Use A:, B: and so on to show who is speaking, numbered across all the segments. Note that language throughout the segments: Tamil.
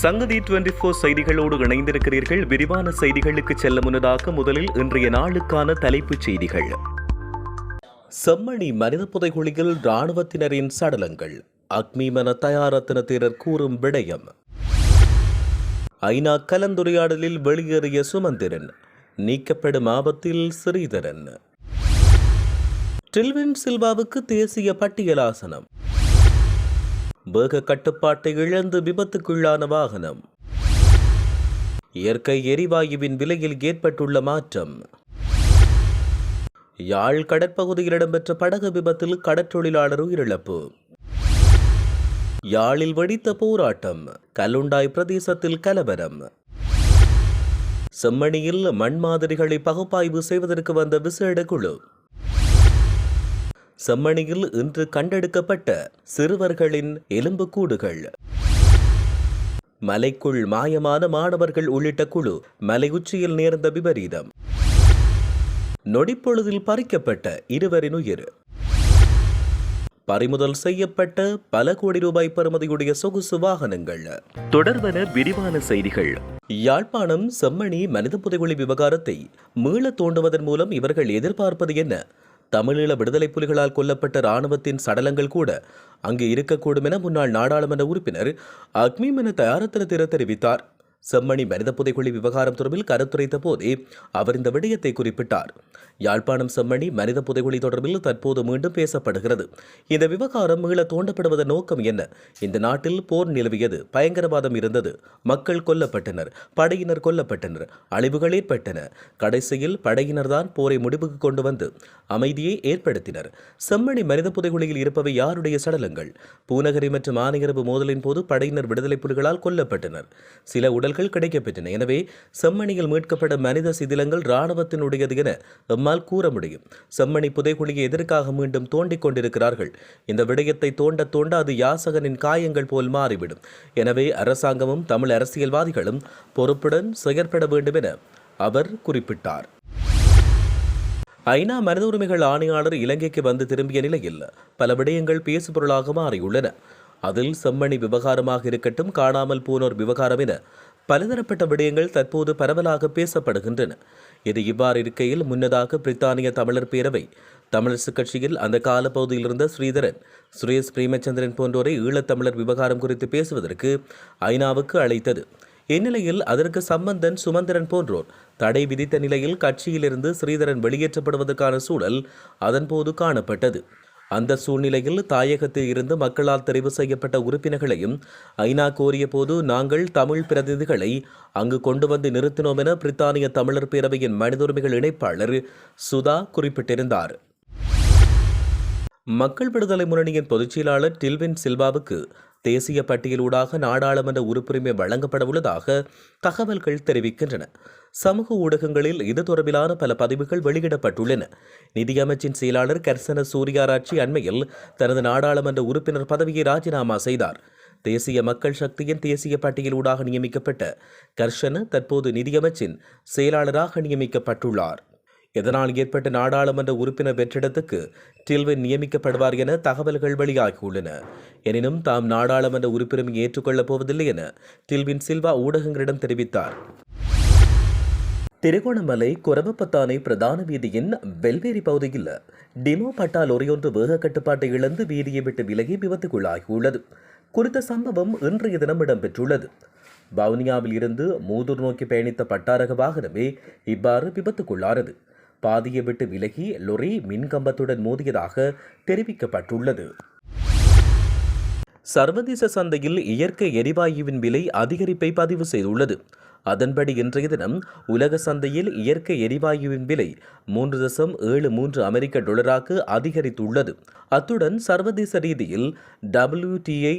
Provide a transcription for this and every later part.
A: சங்கதி டுவெண்டி போர் செய்திகளோடு இணைந்திருக்கிறீர்கள். விரிவான செய்திகளுக்கு செல்ல முன்னதாக முதலில் இன்றைய நாளுக்கான தலைப்புச் செய்திகள். செம்மணி மனித புதைகுழியில் இராணுவத்தினரின் சடலங்கள். அக்னிமன தயாரத்தினத்தினர் கூறும் விடயம். ஐநா கலந்துரையாடலில் வெளியேறிய சுமந்திரன் நீக்கப்படும் ஆபத்தில் ஸ்ரீதரன் டில்வின் சில்வாவுக்கு தேசிய பட்டியலாசனம். வேக கட்டுப்பாட்டை இழந்து விபத்துக்குள்ளான வாகனம். இயற்கை எரிவாயுவின் விலையில் ஏற்பட்டுள்ள மாற்றம். யாழ் கடற்பகுதியில் இடம்பெற்ற படகு விபத்தில் கடற்றொழிலாளர் உயிரிழப்பு. யாழில் வெடித்த போராட்டம் கல்லுண்டாய் பிரதேசத்தில் கலவரம். செம்மணியில் மண் மாதிரிகளை பகுப்பாய்வு செய்வதற்கு வந்த விசேட குழு. செம்மணியில் இன்று கண்டெடுக்கப்பட்ட சிறுவர்களின் எலும்புக்கூடுகள் மலைக்குள் மாயமான மாணவர்கள் உள்ளிட்ட குழு மலை உச்சியில் நேர்ந்த விபரீதம். நொடிப்பொழுதில் பறிக்கப்பட்ட இருவரின் உயிர். பறிமுதல் செய்யப்பட்ட பல கோடி ரூபாய் பெறுமதியுடைய சொகுசு வாகனங்கள். தொடர்பன விரிவான செய்திகள். யாழ்ப்பாணம் செம்மணி மனித புதைகுழி விவகாரத்தை மீள தோண்டுவதன் மூலம் இவர்கள் எதிர்பார்ப்பது என்ன? தமிழீழ விடுதலை புலிகளால் கொல்லப்பட்ட இராணுவத்தின் சடலங்கள் கூட அங்கு இருக்கக்கூடும் என முன்னாள் நாடாளுமன்ற உறுப்பினர் அக்மிமென தயாரத்தின திற தெரிவித்தார். செம்மணி மனித புதைக்குழி விவகாரம் தொடர்பில் கருத்துரைத்த போதே அவர் இந்த விடயத்தை குறிப்பிட்டார். யாழ்ப்பாணம் செம்மணி மனித புதைக்குழி தொடர்பில் தற்போது மீண்டும் பேசப்படுகிறது. இந்த விவகாரம் மீள தோண்டப்படுவதன் நோக்கம் என்ன? இந்த நாட்டில் போர் நிலவியது பயங்கரவாதம் இருந்தது மக்கள் கொல்லப்பட்டனர் படையினர் கொல்லப்பட்டனர் அழிவுகள் ஏற்பட்டன. கடைசியில் படையினர்தான் போரை முடிவுக்கு கொண்டு வந்து அமைதியை ஏற்படுத்தினர். செம்மணி மனித புதைகுழியில் இருப்பவை யாருடைய சடலங்கள்? பூநகரி மற்றும் ஆனையரவு மோதலின் போது படையினர் விடுதலை புலிகளால் கொல்லப்பட்டனர். சில உடல் உடல்கள் கிடைக்கப்பெற்றன. எனவே செம்மணியில் மீட்கப்பட்ட மனித சிதிலங்கள் இராணுவத்தினுடையது என எம்மால் கூற முடியும். செம்மணி புதைகுழியை எதற்காக மீண்டும் தோண்டிக் கொண்டிருக்கிறார்கள்? இந்த விடயத்தை தோண்ட தோண்ட அது யாசகனின் காயங்கள் போல் மாறிவிடும். எனவே அரசாங்கமும் தமிழ் அரசியல்வாதிகளும் பொறுப்புடன் செயற்பட வேண்டும் என அவர் குறிப்பிட்டார். ஐநா மனித உரிமைகள் ஆணையாளர் இலங்கைக்கு வந்து திரும்பிய நிலையில் பல விடயங்கள் பேசுபொருளாக மாறியுள்ளன. அதில் செம்மணி விவகாரமாக இருக்கட்டும் காணாமல் போனோர் விவகாரம் என பலதரப்பட்ட விடயங்கள் தற்போது பரவலாக பேசப்படுகின்றன. இது இவ்வாறு இருக்கையில் முன்னதாக பிரித்தானிய தமிழர் பேரவை தமிழரசு கட்சியில் அந்த காலப்பகுதியில் இருந்த ஸ்ரீதரன் சுரேஷ் பிரேமச்சந்திரன் போன்றோரை ஈழத்தமிழர் விவகாரம் குறித்து பேசுவதற்கு ஐநாவுக்கு அழைத்தது. இந்நிலையில் அதற்கு சம்பந்தன் சுமந்திரன் போன்றோர் தடை விதித்த நிலையில் கட்சியிலிருந்து ஸ்ரீதரன் வெளியேற்றப்படுவதற்கான சூழல் அதன்போது காணப்பட்டது. அந்த சூழ்நிலையில் தாயகத்தில் இருந்து மக்களால் தெரிவு செய்யப்பட்ட உறுப்பினர்களையும் ஐநா கோரிய போது நாங்கள் தமிழ் பிரதிநிதிகளை அங்கு கொண்டு வந்து நிறுத்தினோம் என பிரித்தானிய தமிழர் பேரவையின் மனிதுரிமைகள் இணைப்பாளர் சுதா குறிப்பிட்டிருந்தார். மக்கள் விடுதலை முன்னணியின் பொதுச் செயலாளர் டில்வின் சில்வாவுக்கு தேசிய பட்டியலூடாக நாடாளுமன்ற உறுப்புரிமை வழங்கப்பட உள்ளதாக தகவல்கள் தெரிவிக்கின்றன. சமூக ஊடகங்களில் இது தொடர்பிலான பல பதிவுகள் வெளியிடப்பட்டுள்ளன. நிதியமைச்சின் செயலாளர் கர்சன சூரியாராட்சி அண்மையில் தனது நாடாளுமன்ற உறுப்பினர் பதவியை ராஜினாமா செய்தார். தேசிய மக்கள் சக்தியின் தேசிய பட்டியலூடாக நியமிக்கப்பட்ட கர்ஷன தற்போது நிதியமைச்சின் செயலாளராக நியமிக்கப்பட்டுள்ளார். இதனால் ஏற்பட்ட நாடாளுமன்ற உறுப்பினர் வெற்றிடத்துக்கு டில்வின் நியமிக்கப்படுவார் என தகவல்கள் வெளியாகியுள்ளன. எனினும் தாம் நாடாளுமன்ற உறுப்பினரை ஏற்றுக்கொள்ளப் போவதில்லை என டில்வின் சில்வா ஊடகங்களிடம் தெரிவித்தார். திருகோணமலை கொரவப்பத்தானை பிரதான வீதியின் வெல்வேரி பகுதியில் டிமோ பட்டா லொரியொன்று வேக கட்டுப்பாட்டை இழந்து வீதியை விட்டு விலகி விபத்துக்குள்ளாகியுள்ளது. குறித்த சம்பவம் இன்றைய தினம் இடம்பெற்றுள்ளது. வவுனியாவில் இருந்து மூதூர் நோக்கி பயணித்த பட்டாரக வாகனமே இவ்வாறு விபத்துக்குள்ளானது. பாதியை விட்டு விலகி லொரி மின்கம்பத்துடன் மோதியதாக தெரிவிக்கப்பட்டுள்ளது. சர்வதேச சந்தையில் இயற்கை எரிவாயுவின் விலை அதிகரிப்பை பதிவு செய்துள்ளது. அதன்படி இன்றைய தினம் உலக சந்தையில் இயற்கை எரிவாயுவின் விலை மூன்று தசம் ஏழு மூன்று அமெரிக்க டாலராக அதிகரித்துள்ளது. அத்துடன் சர்வதேச ரீதியில் டபிள்யூடிஐ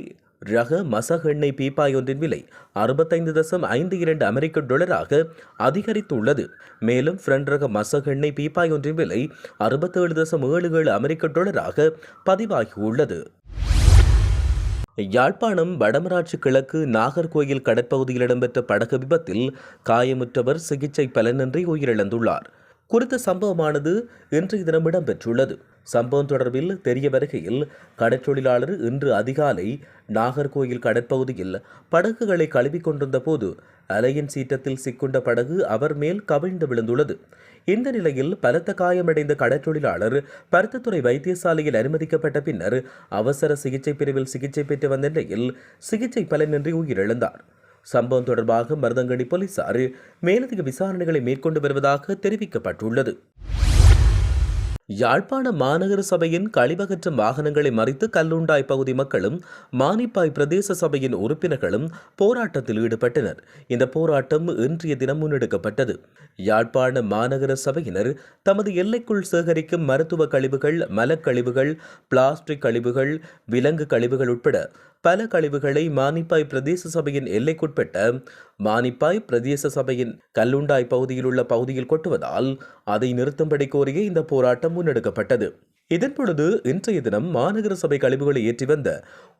A: ரக மசக எண்ணெய் பீப்பாயொன்றின் விலை அறுபத்தைந்து தசம் ஐந்து இரண்டு அமெரிக்க டாலராக அதிகரித்துள்ளது. மேலும் ஃப்ரண்ட் ரக மசக எண்ணெய் பீப்பாயொன்றின் விலை அறுபத்தேழு தசம் ஏழு ஏழு அமெரிக்க டாலராக பதிவாகியுள்ளது. யாழ்ப்பாணம் வடமராட்சி கிழக்கு நாகர்கோயில் கடற்பகுதியில் இடம்பெற்ற படகு விபத்தில் காயமுற்றவர் சிகிச்சை பலனின்றி உயிரிழந்துள்ளார். குறித்த சம்பவமானது இன்றைய தினம் இடம்பெற்றுள்ளது. சம்பவம் தொடர்பில் தெரிய வருகையில் கடற்றொழிலாளர் இன்று அதிகாலை நாகர்கோயில் கடற்பகுதியில் படகுகளை கழுவிக்கொண்டிருந்த போது அலையின் சீற்றத்தில் சிக்குண்ட படகு அவர் மேல் கவிழ்ந்து விழுந்துள்ளது. இந்த நிலையில் பலத்த காயமடைந்த கடற்றொழிலாளர் பருத்தத்துறை வைத்தியசாலையில் அனுமதிக்கப்பட்ட பின்னர் அவசர சிகிச்சை பிரிவில் சிகிச்சை பெற்று வந்த நிலையில் சிகிச்சை பலனின்றி உயிரிழந்தார். சம்பவம் தொடர்பாக மருதங்கடி போலீசார் மேலதிக விசாரணைகளை மேற்கொண்டு வருவதாக தெரிவிக்கப்பட்டுள்ளது. யாழ்ப்பாண மாநகர சபையின் கழிவகற்றும் வாகனங்களை மறித்து கல்லுண்டாய் பகுதி மக்களும் மானிப்பாய் பிரதேச சபையின் உறுப்பினர்களும் போராட்டத்தில் ஈடுபட்டனர். இந்த போராட்டம் இன்றைய தினம் முன்னெடுக்கப்பட்டது. யாழ்ப்பாண மாநகர சபையினர் தமது எல்லைக்குள் சேகரிக்கும் மருத்துவ கழிவுகள் மலக்கழிவுகள் பிளாஸ்டிக் கழிவுகள் விலங்கு கழிவுகள் உட்பட பல கழிவுகளை மானிப்பாய் பிரதேச சபையின் எல்லைக்குட்பட்ட மானிப்பாய் பிரதேச சபையின் கல்லுண்டாய் பகுதியில் உள்ள பகுதியில் கொட்டுவதால் அதை நிறுத்தும்படி கோரிய இந்த போராட்டம் முன்னெடுக்கப்பட்டது. இதன் பொழுது இன்றைய தினம் மாநகர சபை கழிவுகளை ஏற்றி வந்த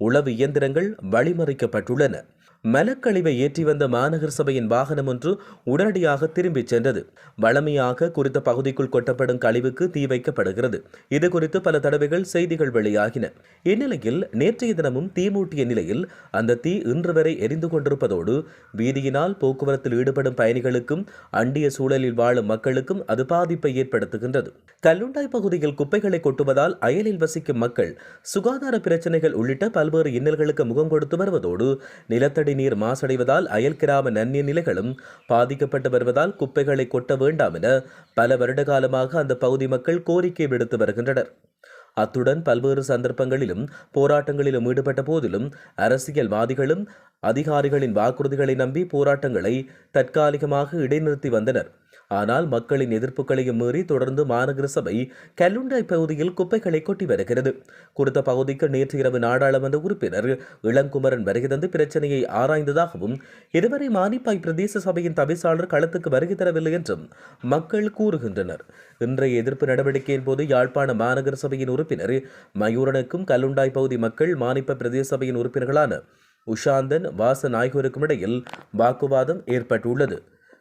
A: உளவு இயந்திரங்கள் வழிமறிக்கப்பட்டுள்ளன. மலக்கழிவை ஏற்றி வந்த மாநகர சபையின் வாகனம் ஒன்று உடனடியாக திரும்பிச் சென்றது. வழமையாக குறித்த பகுதிக்குள் கொட்டப்படும் கழிவுக்கு தீ வைக்கப்படுகிறது. இது குறித்து பல தடவைகள் செய்திகள் வெளியாகின. இந்நிலையில் நேற்றைய தினமும் தீ மூட்டிய நிலையில் அந்த தீ இன்று வரை எரிந்து கொண்டிருப்பதோடு வீதியினால் போக்குவரத்தில் ஈடுபடும் பயணிகளுக்கும் அண்டிய சூழலில் வாழும் மக்களுக்கும் அது பாதிப்பை ஏற்படுத்துகின்றது. கல்லுண்டாய் பகுதியில் குப்பைகளை கொட்டுவதால் அயலில் வசிக்கும் மக்கள் சுகாதார பிரச்சனைகள் உள்ளிட்ட பல்வேறு இன்னல்களுக்கு முகம் கொடுத்து வருவதோடு நிலத்தடி நீர் மாசடைவதால் அயல் கிராம நன்னீர் நிலைகளும் பாதிக்கப்பட்டு வருவதால் குப்பைகளை கொட்ட வேண்டாம் என பல வருட காலமாக அந்த பகுதி மக்கள் கோரிக்கை விடுத்து வருகின்றனர். அத்துடன் பல்வேறு சந்தர்ப்பங்களிலும் போராட்டங்களிலும் ஈடுபட்ட போதிலும் அரசியல்வாதிகளும் அதிகாரிகளின் வாக்குறுதிகளை நம்பி போராட்டங்களை தற்காலிகமாக இடைநிறுத்தி வந்தனர். ஆனால் மக்களின் எதிர்ப்புகளையும் மீறி தொடர்ந்து மாநகர சபை கல்லுண்டாய் பகுதியில் குப்பைகளை கொட்டி வருகிறது. குறித்த பகுதிக்கு நேற்று இரவு நாடாளுமன்ற உறுப்பினர் இளங்குமரன் வருகை தந்து பிரச்சனையை ஆராய்ந்ததாகவும் இதுவரை மானிப்பாய் பிரதேச சபையின் தவிசாளர் களத்துக்கு வருகை தரவில்லை என்றும் மக்கள் கூறுகின்றனர். இன்றைய எதிர்ப்பு நடவடிக்கையின் போது யாழ்ப்பாண மாநகர சபையின் உறுப்பினர் மயூரனுக்கும் கல்லுண்டாய் பகுதி மக்கள் மானிப்ப பிரதேச சபையின் உறுப்பினர்களான உஷாந்தன் வாச நாயகருக்கும் இடையில் வாக்குவாதம் ஏற்பட்டுள்ளது.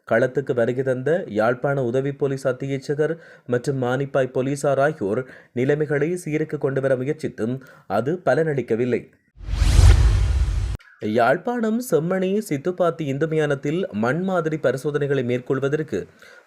A: களத்துக்கு வருகை தந்த யாழ்ப்பாண உதவி போலீஸ் அத்தியட்சகர் மற்றும் மானிப்பாய் போலீசார் ஆகியோர் நிலைமைகளை சீருக்கு கொண்டுவர முயற்சித்தும் அது பலனளிக்கவில்லை. யாழ்ப்பாணம் செம்மணி சித்துப்பாத்தி இந்து மயானத்தில் மண் மாதிரி பரிசோதனைகளை மேற்கொள்வதற்கு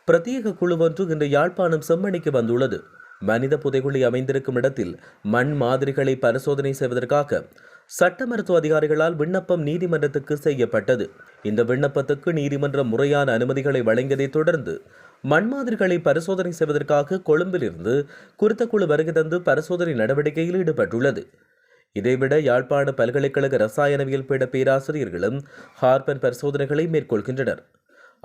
A: பிரத்யேக குழு ஒன்று இன்று யாழ்ப்பாணம் செம்மணிக்கு வந்துள்ளது. மனித புதைகுழி அமைந்திருக்கும் இடத்தில் மண் மாதிரிகளை பரிசோதனை செய்வதற்காக சட்ட மருத்துவ அதிகாரிகளால் விண்ணப்பம் நீதிமன்றத்துக்கு செய்யப்பட்டது. இந்த விண்ணப்பத்துக்கு நீதிமன்றம் முறையான அனுமதிகளை வழங்கியதைத் தொடர்ந்து மண் மாதிரிகளை பரிசோதனை செய்வதற்காக கொழும்பிலிருந்து குறித்த குழு வருகை தந்து பரிசோதனை நடவடிக்கையில் ஈடுபட்டுள்ளது. இதைவிட யாழ்ப்பாண பல்கலைக்கழக ரசாயனவியல் பீட பேராசிரியர்களும் ஹார்பன் பரிசோதனைகளை மேற்கொள்கின்றனர்.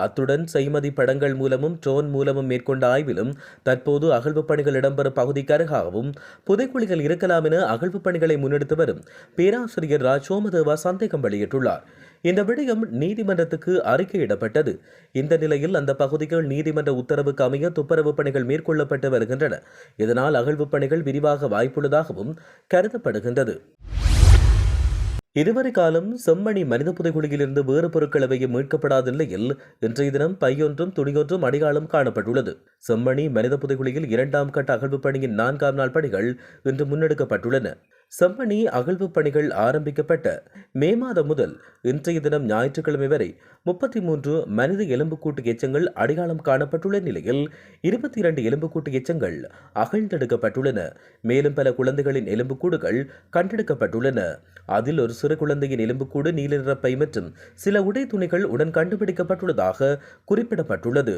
A: அத்துடன் செய்மதி படங்கள் மூலமும் ட்ரோன் மூலமும் மேற்கொண்ட ஆய்விலும் தற்போது அகழ்வு பணிகள் இடம்பெறும் பகுதிக்கு அருகாகவும் புதைக்குழிகள் இருக்கலாம் என அகழ்வு பணிகளை முன்னெடுத்து வரும் பேராசிரியர் ராஜ் சோமதேவா சந்தேகம் வெளியிட்டுள்ளார். இந்த விடயம் நீதிமன்றத்துக்கு அறிக்கையிடப்பட்டது. இந்த நிலையில் அந்த பகுதிகள் நீதிமன்ற உத்தரவுக்கு அமைய துப்புரவு பணிகள் மேற்கொள்ளப்பட்டு வருகின்றன. இதனால் அகழ்வு பணிகள் விரிவாக வாய்ப்புள்ளதாகவும் கருதப்படுகின்றது. இதுவரை காலம் செம்மணி மனித புதைகுழியிலிருந்து வேறு பொருட்கள் எவையும் மீட்கப்படாத நிலையில் இன்றைய தினம் பையொன்றும் துணியொன்றும் அடையாளம் காணப்பட்டுள்ளது. செம்மணி மனித புதைகுழியில் இரண்டாம் கட்ட அகழ்வு பணியின் நான்காம் நாள் பணிகள் இன்று முன்னெடுக்கப்பட்டுள்ளன. செம்மணி அகழ்வு பணிகள் ஆரம்பிக்கப்பட்ட மே மாதம் முதல் இன்றைய தினம் ஞாயிற்றுக்கிழமை வரை முப்பத்தி மூன்று மனித எலும்புக்கூட்டு எச்சங்கள் அடையாளம் காணப்பட்டுள்ள நிலையில் இருபத்தி இரண்டு எலும்புக்கூட்டு எச்சங்கள் அகழ்ந்தெடுக்கப்பட்டுள்ளன. மேலும் பல குழந்தைகளின் எலும்புக்கூடுகள் கண்டெடுக்கப்பட்டுள்ளன. அதில் ஒரு சிறு குழந்தையின் எலும்புக்கூடு நீல நிற பை மற்றும் சில உடை துணிகள் உடன் கண்டுபிடிக்கப்பட்டுள்ளதாக குறிப்பிடப்பட்டுள்ளது.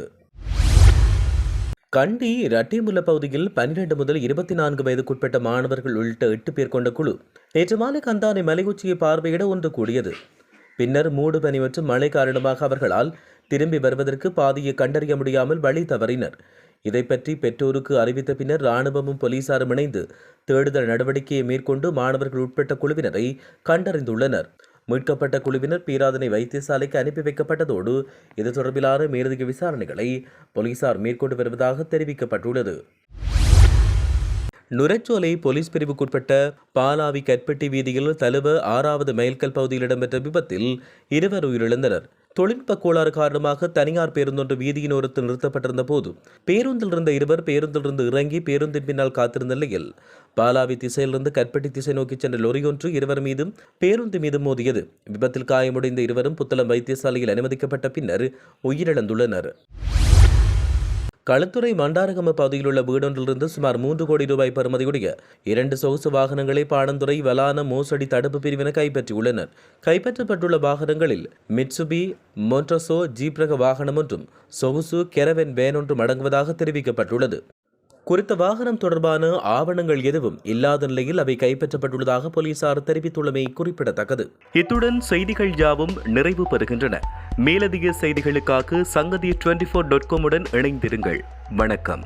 A: கண்டி ரட்டிமுல பகுதியில் பன்னிரண்டு முதல் இருபத்தி நான்கு வயதுக்குட்பட்ட மாணவர்கள் உள்ளிட்ட எட்டு பேர் கொண்ட குழு நேற்று மாலை கந்தானை மலையுச்சியை பார்வையிட ஒன்று கூடியது. பின்னர் மூடு பனி மற்றும் மழை காரணமாக அவர்களால் திரும்பி வருவதற்கு பாதையை கண்டறிய முடியாமல் வழி தவறினர். இதை பற்றி பெற்றோருக்கு அறிவித்த பின்னர் இராணுவமும் போலீசாரும் இணைந்து தேடுதல் நடவடிக்கையை மேற்கொண்டு மாணவர்கள் உட்பட்ட குழுவினரை கண்டறிந்துள்ளனர். மீட்கப்பட்ட குழுவினர் பீராதனை வைத்தியசாலைக்கு அனுப்பி வைக்கப்பட்டதோடு இது தொடர்பிலான மேலதிக விசாரணைகளை போலீசார் மேற்கொண்டு வருவதாக தெரிவிக்கப்பட்டுள்ளது. நுரச்சோலை போலீஸ் பிரிவுக்குட்பட்ட பாலாவி கற்பட்டி வீதியில் தழுவ ஆறாவது மைல்கல் பகுதியில் இடம்பெற்ற விபத்தில் இருவர் உயிரிழந்தனர். தொழில்நுட்ப கோளாறு காரணமாக தனியார் பேருந்தொன்று வீதியின் ஓரத்தில் நிறுத்தப்பட்டிருந்த போது பேருந்தில் இருந்த இருவர் பேருந்திலிருந்து இறங்கி பேருந்தின் பின்னால் காத்திருந்த நிலையில் பாலாவி திசையிலிருந்து கற்பட்டி திசை நோக்கி சென்ற லொரி ஒன்று இருவர் மீதும் பேருந்து மீதும் மோதியது. விபத்தில் காயமடைந்த இருவரும் புத்தளம் வைத்தியசாலையில் அனுமதிக்கப்பட்ட பின்னர் உயிரிழந்துள்ளனர். களுத்துறை மண்டாரகம பகுதியில் உள்ள வீடொன்றிலிருந்து சுமார் மூன்று கோடி ரூபாய் பெறுமதியுடைய இரண்டு சொகுசு வாகனங்களை பாடந்துறை வலான மோசடி தடுப்பு பிரிவினர் கைப்பற்றியுள்ளனர். கைப்பற்றப்பட்டுள்ள வாகனங்களில் மிட்சுபி மொன்ட்ரசோ ஜீப்ரக வாகனம் ஒன்றும் சொகுசு கெரவென் வேன் ஒன்றும் அடங்குவதாக தெரிவிக்கப்பட்டுள்ளது. குறித்த வாகனம் தொடர்பான ஆவணங்கள் எதுவும் இல்லாத நிலையில் அவை கைப்பற்றப்பட்டுள்ளதாக போலீசார் தெரிவித்துள்ளமை குறிப்பிடத்தக்கது. இத்துடன் செய்திகள் யாவும் நிறைவு பெறுகின்றன. மேலதிக செய்திகளுக்காக சங்கதி டுவெண்டி ஃபோர் டாட் காமுடன் இணைந்திருங்கள். வணக்கம்.